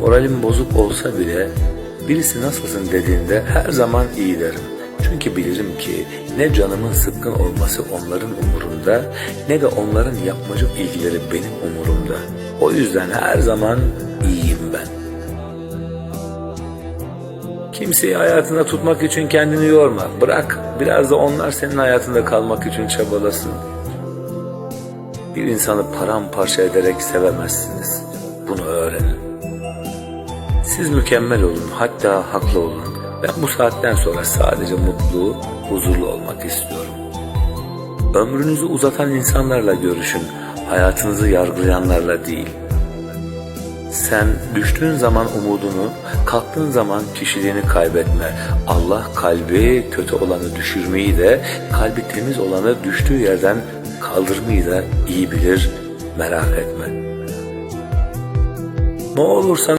Moralim bozuk olsa bile birisi nasılsın dediğinde her zaman iyi derim. Çünkü bilirim ki ne canımın sıkkın olması onların umurunda ne de onların yapmacık ilgileri benim umurumda. O yüzden her zaman iyiyim ben. Kimseyi hayatında tutmak için kendini yorma. Bırak biraz da onlar senin hayatında kalmak için çabalasın. Bir insanı paramparça ederek sevemezsiniz. Bunu öğrenin. Siz mükemmel olun, hatta haklı olun. Ben bu saatten sonra sadece mutlu, huzurlu olmak istiyorum. Ömrünüzü uzatan insanlarla görüşün, hayatınızı yargılayanlarla değil. Sen düştüğün zaman umudunu, kalktığın zaman kişiliğini kaybetme. Allah kalbi kötü olanı düşürmeyi de, kalbi temiz olanı düştüğü yerden kaldırmayı da iyi bilir, merak etme. Ne olursa